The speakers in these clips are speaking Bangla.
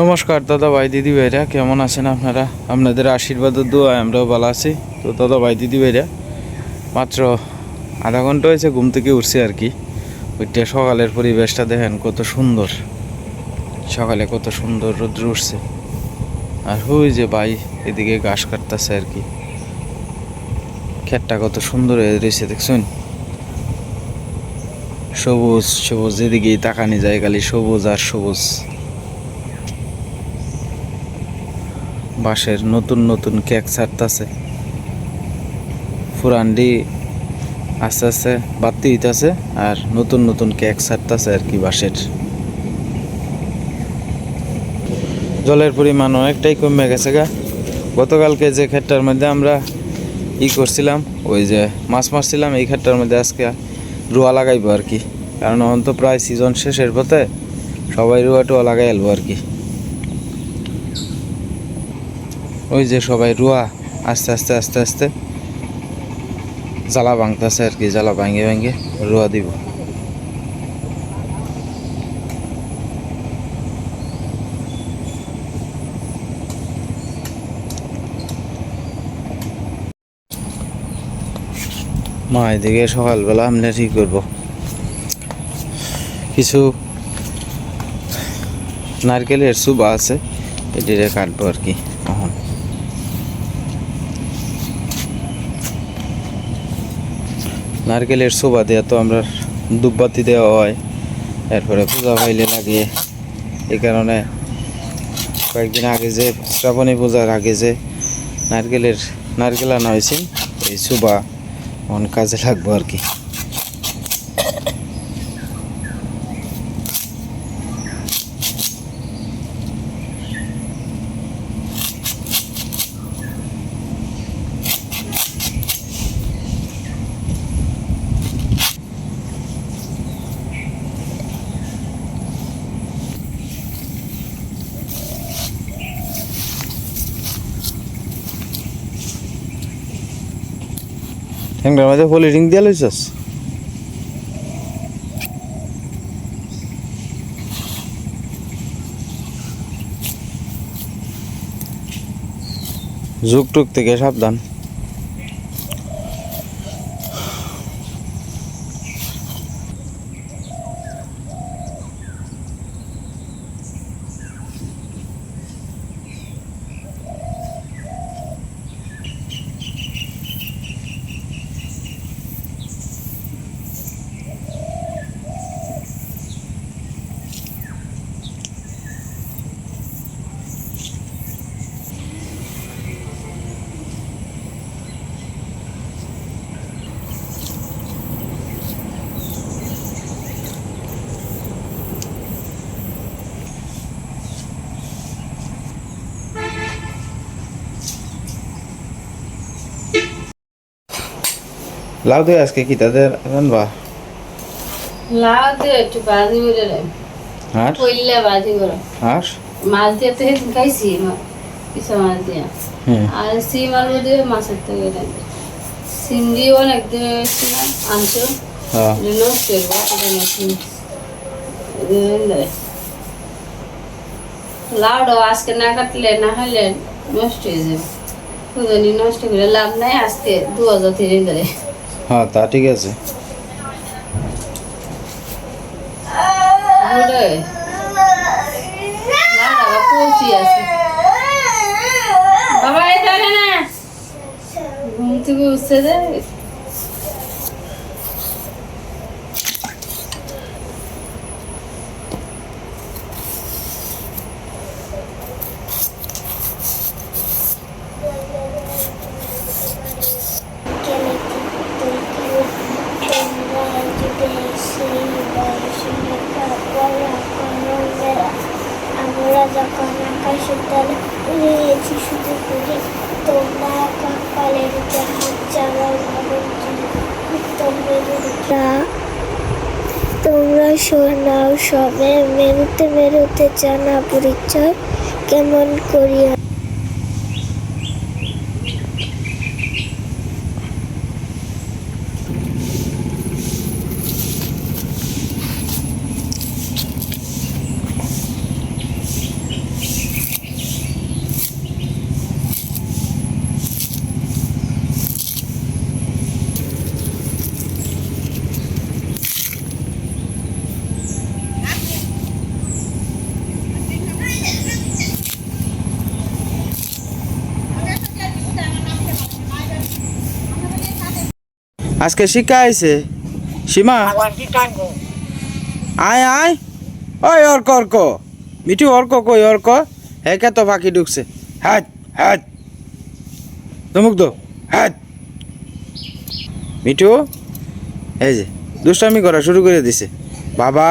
নমস্কার দাদা ভাই দিদি ভাইরা কেমন আছেন আপনারা? আপনাদের আশীর্বাদ দোয়া আমরাও ভালো আছি। তো দাদা ভাই দিদি ভাইরা মাত্র আধা ঘণ্টা হয়েছে ঘুম থেকে উঠছি আর কি। ওইটা সকালের পরিবেশটা দেখেন কত সুন্দর। সকালে কত সুন্দর রোদ্র উঠছে। আর ওই যে ভাই, এদিকে ঘাস কাটতেছে আর কি। ক্ষেতটা কত সুন্দর হয়ে রয়েছে, দেখছেন? সবুজ সবুজ যেদিকেই তাকানি যায় খালি সবুজ আর সবুজ। বাঁশের নতুন নতুন কেক ছাড়তাছে। ফুরান্ডি আস্তে আস্তে বাড়তে হইতাছে আর নতুন নতুন কেক ছাড়তেছে আর কি বাঁশের। জলের পরিমাণ অনেকটাই কমে গেছে গা। গতকালকে যে ক্ষেতটার মধ্যে আমরা ই করছিলাম, ওই যে মাছ মারছিলাম, এই ক্ষেতটার মধ্যে আজকে রুয়া লাগাইবো আর কি। কারণ অন্ত প্রায় সিজন শেষের পথে সবাই রুয়া টুয়া লাগাই এলবো আর কি। ওই যে সবাই রুয়া, আস্তে আস্তে আস্তে আস্তে। জ্বালা ভাঙতেছে আর কি, জ্বালা ভাঙে ভাঙে রুয়া দিব। মা, এদিকে সকালবেলা আমরা ঠিক করব? কিছু নারকেলের সুবা আছে, এটিরে কাটবো আর কি, এখন। নারকেলের শোভা দেওয়া তো আমরা ধূপবাতি দেওয়া হয়। এরপরে পূজা পাইলে লাগে এই কারণে কয়েকদিন আগে যে শ্রাবণী পূজার আগে যে নারকেলের নারকেল আনা হয়েছে, এই শোভা অন কাজে লাগবো আর কি। ট্যাংরার মাঝে রিং দিয়ে লইছস? যুগ টুক থেকে সাবধান। লাউ দে আজকে কি তাদের রানবা লাউ দিয়ে একটু ভাজি করে দেয় আর কইলে ভাজি করে আর মাছ দিয়ে তো খাইছি কিছু মাছ দিয়ে আর সিম আলু দিয়ে মাছের থেকে দেয় সিম দিয়ে অনেক দিয়ে এসেছিলাম আনছো হ্যাঁ নষ্ট হয়ে গেছে আজকে না কাটলে না হলে নষ্ট হয়ে যাবে নষ্ট করে লাভ নাই আজকে দু হাজার তিন ধরে হ্যাঁ তা ঠিক আছে। ঘুম থেকে উঠছে যে আমরা যখন আকাশের তলে উড়েছি শুধু করে তোমরা কপালের জাহাজ চালাও তোমরা তোমরা শোনাও সবে মেরুতে মেরুতে জানা পরিচয় কেমন করিয়া আজকে শিক্ষা আইছে। সীমা? আয় আয়। ওই অর্ক অর্ক। মিঠু, অর্ক কই, অর্ক? হেকে তো ফাঁকি ঢুকছে। হ্যাঁ হ্যাঁ ধমুক দো। হ্যাঁ মিঠু? এই যে, দুষ্টামি করা শুরু করে দিছে। বাবা?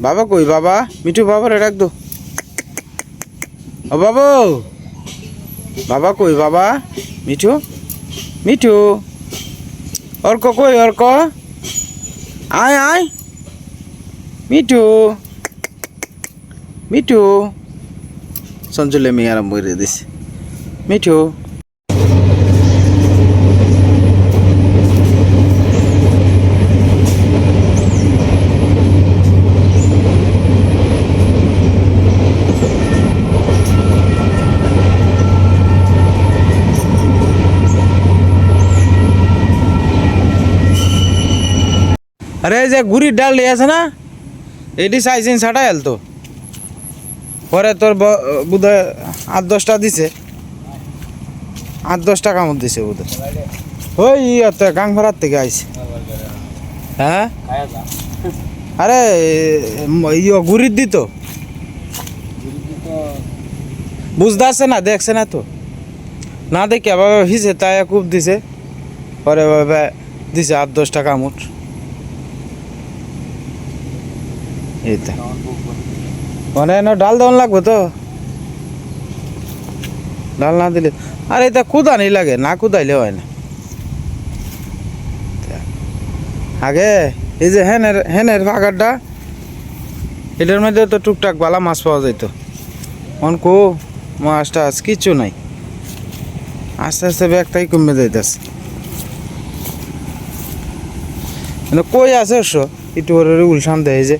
বাবা কই, বাবা? মিঠু, বাবারে ডাক দো। ও বাবু। বাবা কই, বাবা? মিঠু? মিঠু? অর্ক কই অর্ক? আয় আয়। মিঠু। মিঠু। সঞ্জুলে মেয়ে আরম্ভ করে দিছে। মিঠু। যে গুড়ির ডাল আছে না, এটি সাইজিন ছাটাই তো পরে তোর ব- বোধহয় আট দশটা দিছে। আট দশটা কামড় দিছে বোধহয়। ওই ইয়তে গাং ভাড়ার থেকে আইছে। হ্যাঁ? আরে ইয় গুড়ির দিত। বুঝতে আসছে না, দেখছে না তো। না দেখে আবার হিসে তাই খুব দিছে। পরে ভাবে দিছে আট দশটা কামড়। মানে ডাল দেওয়ান লাগবে তো? ডাল না দিলে আর এটা কুদানি লাগে, না কুদাইলে হয় না। আগে এই যে হেনের হেনের ফাঁকারটা এটার মধ্যে তো টুকটাক বালা মাছ পাওয়া যেত অনকো মাছটা আজ কিচ্ছু নাই। আস্তে আস্তে ব্যাগটাই কমে যাইতেছে। মানে কই আছে একটু ওর উলসান দেয় যে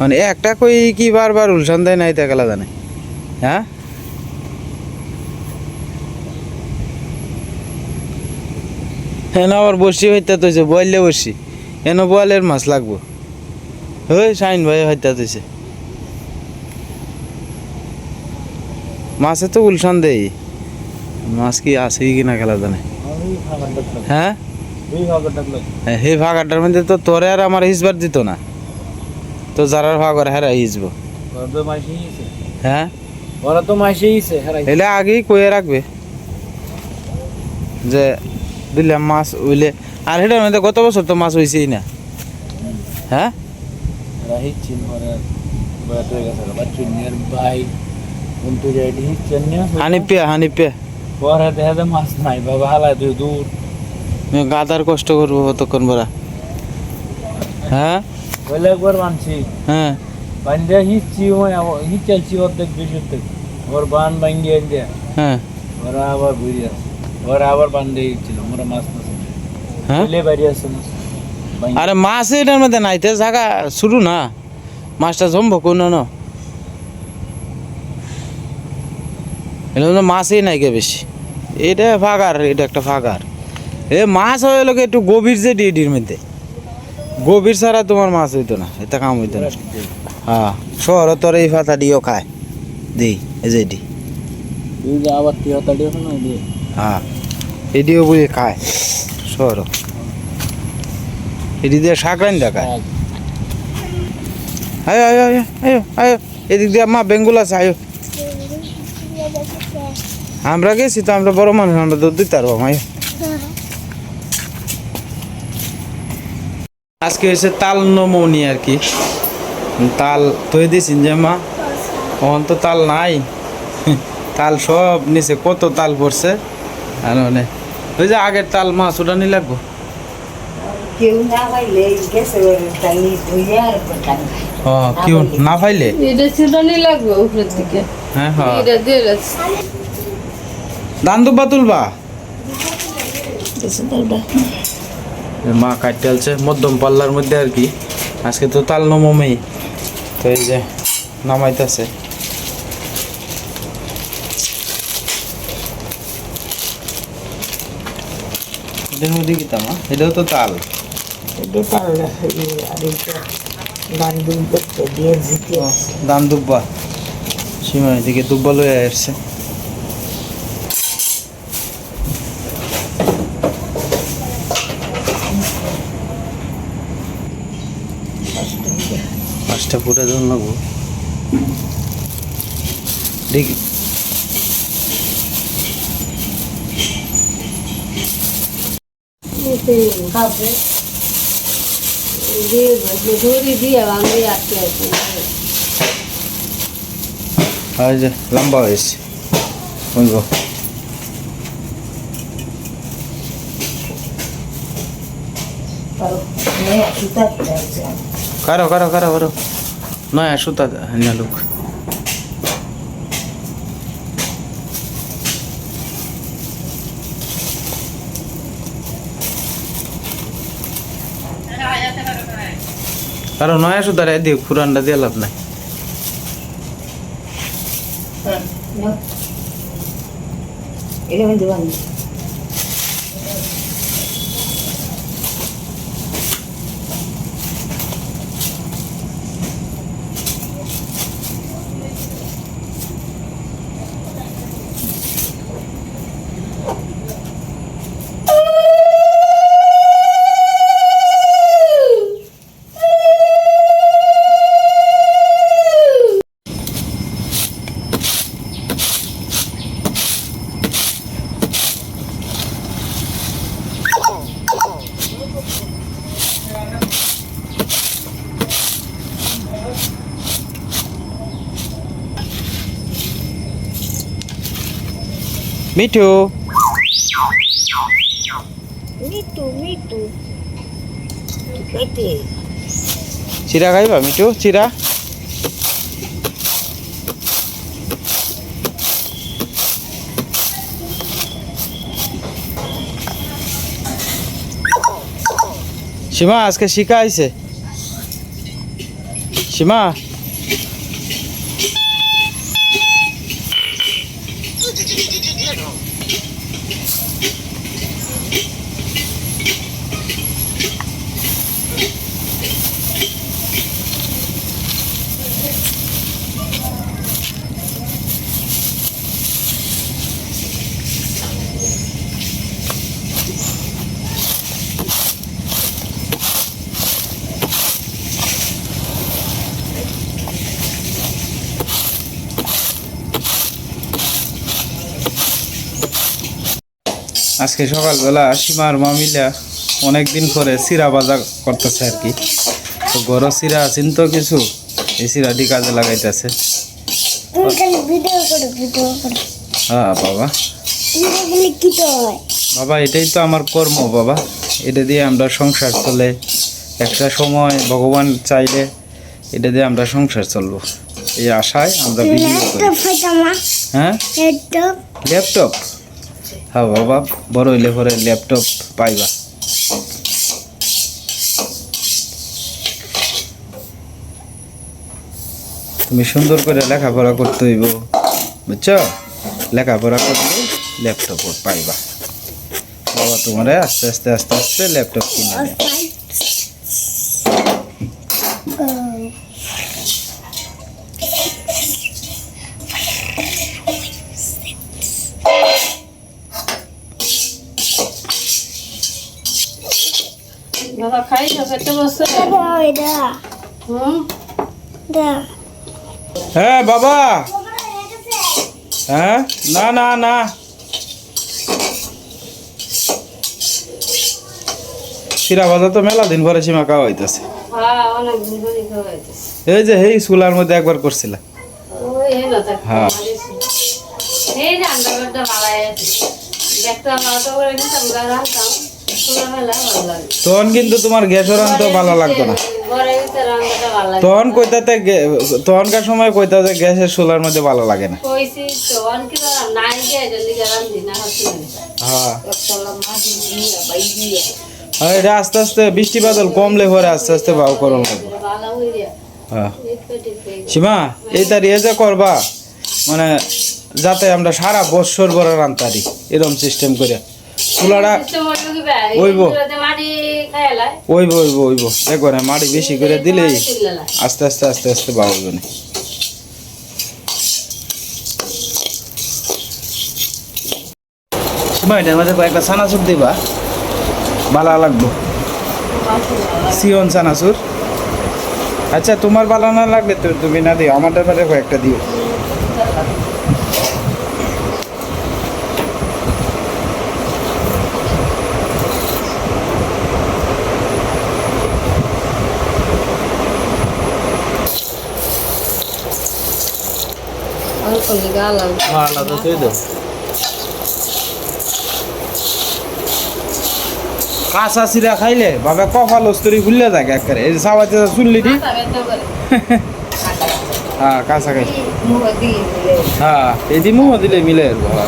মানে একটা কই কি বারবার উলসান দেয় নাই তাকালা জানে। হ্যাঁ? এনে আবার বসি হইতে তৈছে বইলে বসি। এনে বয়েলের মাছ লাগবো। ওই শাইন ভাই হইতে তৈছে মাছে তো উলসান দেই। মাছ কি আছে কি না খেলা জানে। হ্যাঁ? হ্যাঁ, সেই ভাগাটার মধ্যে তো তোরে আর আমার হিসবার দিত না। তো যারার ভাগ আর হেরা হিসব হ্যাঁ? ওরা তো মাসেইছে হারাই এলে আগেই কয়ে রাখবে যে দিলাম মাছ উইলে আর সেটার মধ্যে গত বছর তো মাছ হয়েছেই না। হ্যাঁ? গাদার কষ্ট করব কতক্ষণ বড়া। হ্যাঁ? বলে একবার মানছি। হ্যাঁ। বান্ধে হিচ্ছি ওই হিচ চালছি অর্ধেক বেশি অর্ধেক। ওর বান ভাঙ্গিয়ে দিয়ে হ্যাঁ। ওরা আবার ঘুরে আসে। ওরা আবার বান্ধে ছিল ওরা মাছ মাছ হ্যাঁ? বাড়ি আসে মাছ আরে মাছ এটার মধ্যে নাইতে জায়গা শুরু না। মাছটা জমবো কোন ন এটা হলো মাছই নাই গে বেশি। এটা ফাগার এটা একটা ফাগার। এ মাছ হয়ে লোক একটু গভীর যে ডিডির মধ্যে। গভীর ছাড়া তোমার মাছ হইতো না এটা কাম হইতো না। হ্যাঁ শহর তোর এই ফাতা দিও খায়। দিই এই যে এটি। তুই আবার দিও না হ্যাঁ এটিও বুঝে খায় শহর। এটি দিয়ে শাক রান দেখায় আয়ো আয়ো আয়ো আয়ো আয়ো এদিক দিয়ে মা বেঙ্গুল আছে আয়ো। আমরা গেছি তো আমরা বড় মানুষ আমরা দুধ দিতে পারব আয়ো আজকে হয়েছে তাল নমৌনি আর কি। তাল তৈ দিয়েছেন যে মা ওখান তো তাল নাই। তাল সব নিচে কত তাল পড়ছে? আর মানে ওই যে আগের তাল মাছ ওটা নি লাগবো? কেউ না পাইলে কেউ না এটা লাগবে উপরের দিকে। হ্যাঁ হ্যাঁ। দান দুব্বা তুলবা। মা কাটতে আলছে মধ্যম পাল্লার মধ্যে আর কি। আজকে তো তাল নমমেই। তো এই যে নামাইতেছে। এটার মধ্যে কি তামা? এটাও তো তাল। দান দুব্বা সীমা এদিকে দুব্বা। লয়ে আসছে। ফুটে আছি। ওই যে লম্বা হয়েছে বুঝব কারও কারও কারও কারও। নয়া সুতা না লোক কারও নয়া সুতা রে দিয়ে পুরানটা দিয়ে লাভ নাই এটা মিঠু। মিটু মিটু কেটে চিরা খাইবা মিঠু? চিরা। সীমা আজকে শিখা আইছে সীমা। আজকে সকালবেলা সীমার মামিলা অনেকদিন পরে চিরা বাজা করতেছে আর কি। তো গরো চিরা আছেন তো কিছু এই চিরাটি কাজে লাগাইতেছে। হ্যাঁ বাবা। বাবা এটাই তো আমার কর্ম বাবা। এটা দিয়ে আমরা সংসার চলে। একটা সময় ভগবান চাইলে এটা দিয়ে আমরা সংসার চলবো। এই আশায় আমরা ভিডিও করি। ল্যাপটপ হ্যাঁ? ল্যাপটপ ল্যাপটপ হ্যাঁ বাবা, বড় হইলে পরে ল্যাপটপ পাইবা। তুমি সুন্দর করে লেখাপড়া করতে হইব, বুঝছ? লেখাপড়া করলে ল্যাপটপ পাইবা। বাবা, তোমারে আস্তে আস্তে আস্তে আস্তে ল্যাপটপ কিনে হ্যাঁ বাবা। হ্যাঁ? না না না। চিরা ভাজা তো মেলা দিন পরে সীমা খাওয়া হইতেছে। হ্যাঁ ধরে খাওয়াইতেছে এই যে এই চুলার মধ্যে একবার করছিলা। হ্যাঁ। এই রান্না করতে ভালো আছে। দেখতে আমার তো করে তখন কিন্তু তোমার গ্যাসও রান্ধতে ভালো লাগতো না। তখন কইতাতে তখনকার সময় কইতাতে গ্যাসের চুলার মধ্যে ভালো লাগে না। হ্যাঁ। এটা আস্তে আস্তে বৃষ্টি বাদল কমলে পরে আস্তে আস্তে ভাও করন লাগবে। হ্যাঁ। সীমা এই তার ইয়ে যে করবা মানে যাতে আমরা সারা বছর বড় রান্তারি এরকম সিস্টেম করে। চুলাটা ওইবো। মাটি ওইব ওইব ওইব। একবারে মাটি বেশি করে দিলেই আস্তে আস্তে আস্তে আস্তে বাড়বে না সীমা মধ্যে কয়েকটা চানাচুর দিবা। ভালো লাগবো। আচ্ছা তোমার ভালো না লাগলে তুমি না দিও আমার ব্যাপারে কয়েকটা দিও। আলাদা তুই দাও কাঁচা চিরা খাইলে? বাবা কপাল অস্তরি খুললে থাকে একেবারে এই সাবাতে চুল্লি দি মাথা ব্যথা করে হ্যাঁ কাঁচা খাই। হ্যাঁ এই মুহ দিলে মিলে বাবা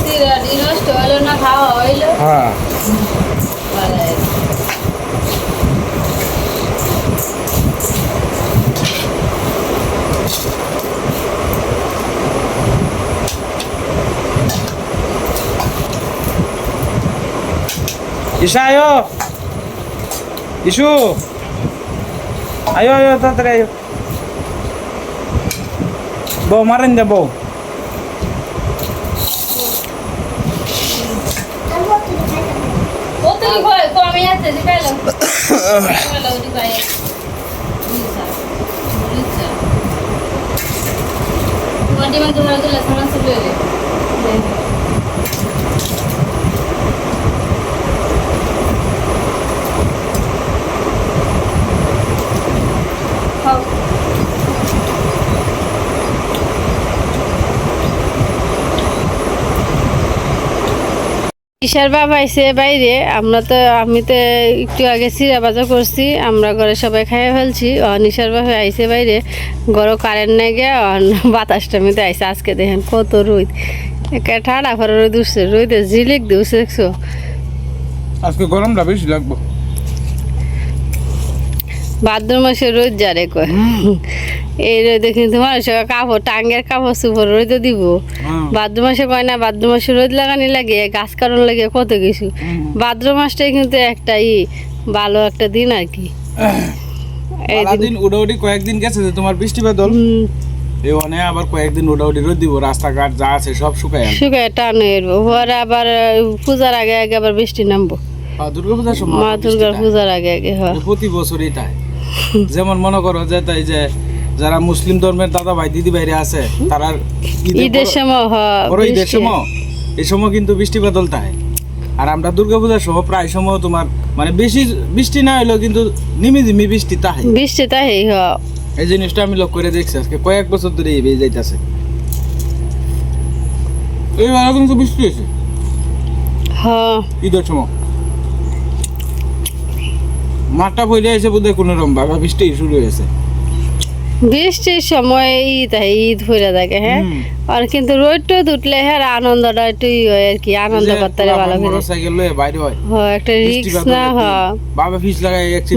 সিরাটি নষ্ট হলো না খাওয়া হইল হ্যাঁ ভালো হয়েছে। ঈশা আয়ো ইসু আয়ো আয়ো তাড়াতাড়ি আয়ো বউ মারেন দে বউ কতই হয় কমে আছে যে খাইলাম খাইলাম ওটি খাই বুঝছা বুঝছা তোমার ডিমান্ড তোমার দিলে সামান চলে এলে খাও ঈশার বাবা আইসে বাইরে আমরা তো আমি তো একটু আগে চিরা বাজা করছি আমরা ঘরে সবাই খাইয়ে ফেলছি নিশার বাবা আইসে বাইরে ঘরে কারেন্ট নাই গিয়া বাতাসটা মিতে আইসে আজকে দেখেন কত রোদ। একে ঠাডা ভরে রোদ উঠছে রোদে ঝিলিক দিচ্ছে দেখছ? আজকে গরমটা বেশি লাগবো। ভাদ্র মাসে রোদ যারে কয়। এই রোদে কিন্তু মানুষের কাপড় টাঙ্গের কাপড় সুপর রোদে দিব। হ্যাঁ। ভাদ্র মাসে কয় না ভাদ্র মাসে রোদ লাগানি লাগে গাছ কারণ লাগে কত কিছু। ভাদ্র মাসটাই কিন্তু একটা ই ভালো একটা দিন আর কি। এই দিন উড়াউড়ি কয়েকদিন গেছে যে তোমার বৃষ্টি বাদল? অনে আবার কয়েকদিন উড়াউড়ি রোদ দিব রাস্তাঘাট যা আছে সব শুকায় শুকায় টান পরে আবার পূজার আগে আগে আবার বৃষ্টি নামবো। দুর্গা পূজার সময় মা দুর্গার পূজার আগে আগে হয়। প্রতি বছরই তাই। যেমন মনে করো যে তাই যে যারা মুসলিম ধর্মের দাদা ভাই দিদি ভাইরা আছে তারা ঈদের সময় বড় ঈদের সময় এই সময় কিন্তু বৃষ্টি বাদল তাই। আর আমরা দুর্গা পূজার সময় প্রায় সময় তোমার মানে বেশি বৃষ্টি না হইলেও কিন্তু নিমি ঝিমি বৃষ্টি তাই। বৃষ্টি তাই হয় এই জিনিসটা আমি লক্ষ্য করে দেখছি আজকে। কয়েক বছর ধরে এই যাইতেছে। এইবার কিন্তু বৃষ্টি হয়েছে। হ্যাঁ ঈদের সময় মাঠটা বইলে এসে বোধহয় কোনো রকম ভাবে। বৃষ্টি শুরু হয়েছে। বৃষ্টির সময় ঈদ হয় ঈদ হয়ে থাকে হ্যাঁ? আর কিন্তু রোদ টোদ উঠলে হ্যাঁ আনন্দটা একটু হয় আর কি আনন্দ করতে ভালো করে। হয়। একটা রিক্স না হয়।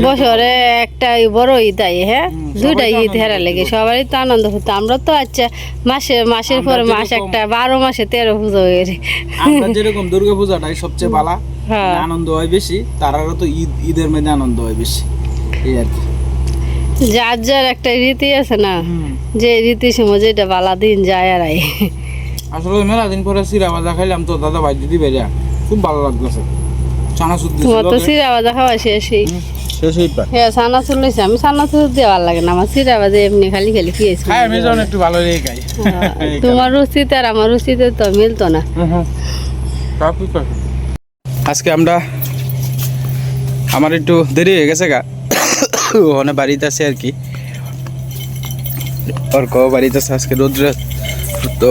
বছরে একটা। বড় ঈদ আই হ্যাঁ? দুইটা ঈদ হেরা লেগে সবারই তো আনন্দ হতো। আমরা তো আচ্ছা মাসে মাসের পর মাস একটা বারো মাসে তেরো পুজো হয়ে। আমরা যেরকম দুর্গা পূজাটাই সবচেয়ে ভালো হ্যাঁ। আনন্দ হয় বেশি তারারও তো ঈদ ঈদের মধ্যে আনন্দ হয় বেশি। এই আর কি। যার যার একটা রীতি আছে না যে রীতি সময় যেটা বালা দিন যায় আর। আসলে মেলা দিন পরে সিরা ভাজা খাইলাম তো দাদা ভাই দিদি খুব ভালো লাগতেছে। চানাচুর তোমার তো সিরা ভাজা খাওয়া শেষই। পা হ্যাঁ লইছে আমি দিয়ে ভালো লাগে না আমার সিরা এমনি খালি খালি খেয়েছি। খাই আমি যখন একটু ভালো লেগে খাই। তোমার রুচিতে আর আমার রুচিতে তো মিলতো না। আজকে আমরা আমার একটু দেরি হয়ে গেছে গা। ওখানে বাড়িতে আছে আর কি। ওর কো বাড়িতে আছে, আজকে রোদ্রে তো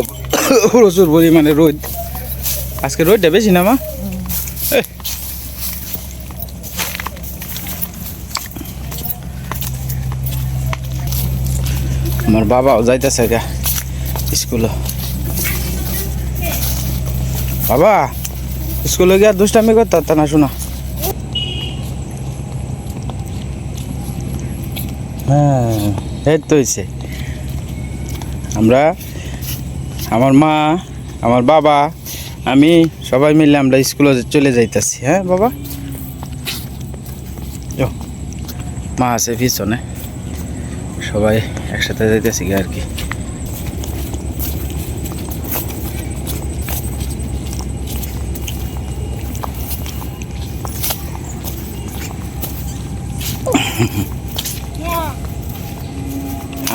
প্রচুর পরিমাণে রোদ। আজকে রোদটা বেশি না, মা? আমার বাবাও যাইতেছে গা স্কুলে। বাবা, স্কুলে গিয়ে দুষ্টামি করতে না, শোনা। হ্যাঁ এই তো হয়েছে আমরা, আমার মা, আমার বাবা, আমি সবাই মিলে আমরা স্কুলে চলে যাইতেছি। হ্যাঁ বাবা। মা আছে পিছনে। সবাই একসাথে যাইতেছি আর কি।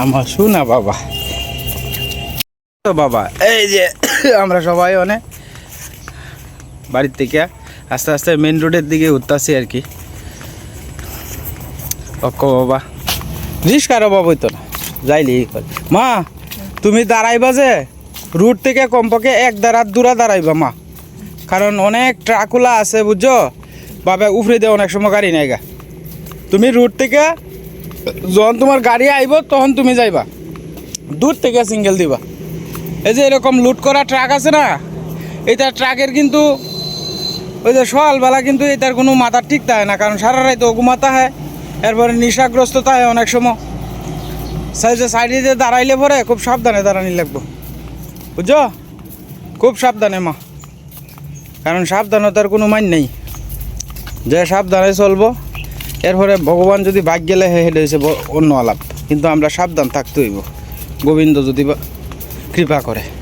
আমার শোনা বাবা। তো বাবা, এই যে আমরা সবাই অনেক বাড়ির থেকে আস্তে আস্তে মেন রোডের দিকে উঠতেছি আর কি। অক্ক বাবা রিস্কার অভাব হইতো না, যাইলি মা, তুমি দাঁড়াইবা যে রুট থেকে কমপক্ষে এক দাঁড়া দূরা দাঁড়াইবা মা। কারণ অনেক ট্রাকুলা আছে বুঝছ? বাবা উফরে দিয়ে অনেক সময় গাড়ি নাই গা। তুমি রুট থেকে যখন তোমার গাড়ি আইব, তখন তুমি যাইবা। দূর থেকে সিঙ্গেল দিবা। এই যে এরকম লুট করা ট্রাক আছে না এটা ট্রাকের কিন্তু ওই যে সকালবেলা কিন্তু এটার কোনো মাথা ঠিক থাকে না, কারণ সারা রাত ঘুমাতে হয়, এরপরে নিশাগ্রস্ত থাকে অনেক সময়। সাইজে সাইডে দাঁড়াইলে পরে খুব সাবধানে দাঁড়ানি লাগবো। বুঝছ? খুব সাবধানে মা। কারণ সাবধানতার কোনো মান নেই। যে সাবধানে চলবো এরপরে ভগবান যদি ভাগ গেলে হেঁটে হয়েছে অন্য আলাপ। কিন্তু আমরা সাবধান থাকতে হইব। গোবিন্দ যদি কৃপা করে।